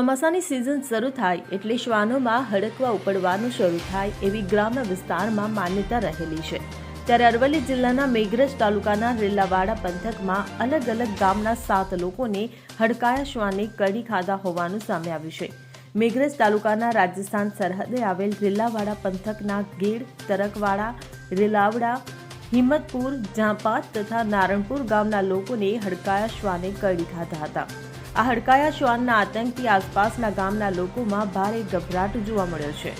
ચોમાસાની સિઝન શરૂ થાય એટલે શ્વાનોમાં હડકવા ઉપડવાનું શરૂ થાય એવી ગ્રામ્ય વિસ્તારમાં માન્યતા રહેલી છે. ત્યારે અરવલ્લી જિલ્લાના મેઘરજ તાલુકાના રેલાવાડા પંથકમાં અલગ અલગ ગામના સાત લોકોને હડકાયા શ્વાને કડી ખાધા હોવાનું સામે આવ્યું છે. મેઘરજ તાલુકાના રાજસ્થાન સરહદે આવેલ રેલાવાડા પંથકના ગેડ, તરકવાડા, રેલાવડા હિંમતપુર જાંપાત તથા નારણપુર ગામના લોકોને હડકાયા શ્વાને કરડી ખાધા હતા. આ હડકાયા શ્વાનના આતંકથી આસપાસના ગામના લોકોમાં ભારે ગભરાટ જોવા મળ્યો છે.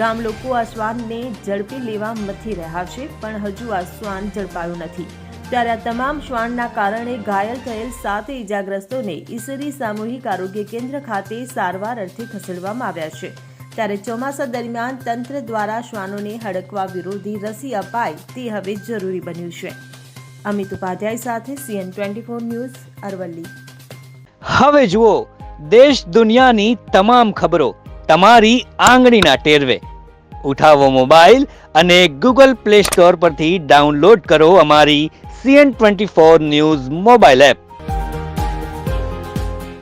ગામ લોકો આ શ્વાનને ઝડપી લેવા મથી રહ્યા છે, પણ હજુ આ શ્વાન ઝડપાયું નથી. ત્યારે આ તમામ શ્વાનના કારણે ઘાયલ થયેલ સાત ઇજાગ્રસ્તોને ઈસરી સામૂહિક આરોગ્ય કેન્દ્ર ખાતે સારવાર અર્થે ખસેડવામાં આવ્યા છે. ત્યારે ચોમાસા દરમિયાન તંત્ર દ્વારા શ્વાનોને હડકવા વિરોધી રસી અપાય તે હવે જરૂરી બન્યું છે. અમિત ઉપાધ્યાય સાથે CN twenty four news, Aravalli. હવે જુઓ, દેશ દુનિયાની તમામ ખબરો તમારી આંગળીના ટેરવે. ઉઠાવો મોબાઈલ અને ગૂગલ પ્લે સ્ટોર પરથી ડાઉનલોડ કરો અમારી CN twenty four news mobile app.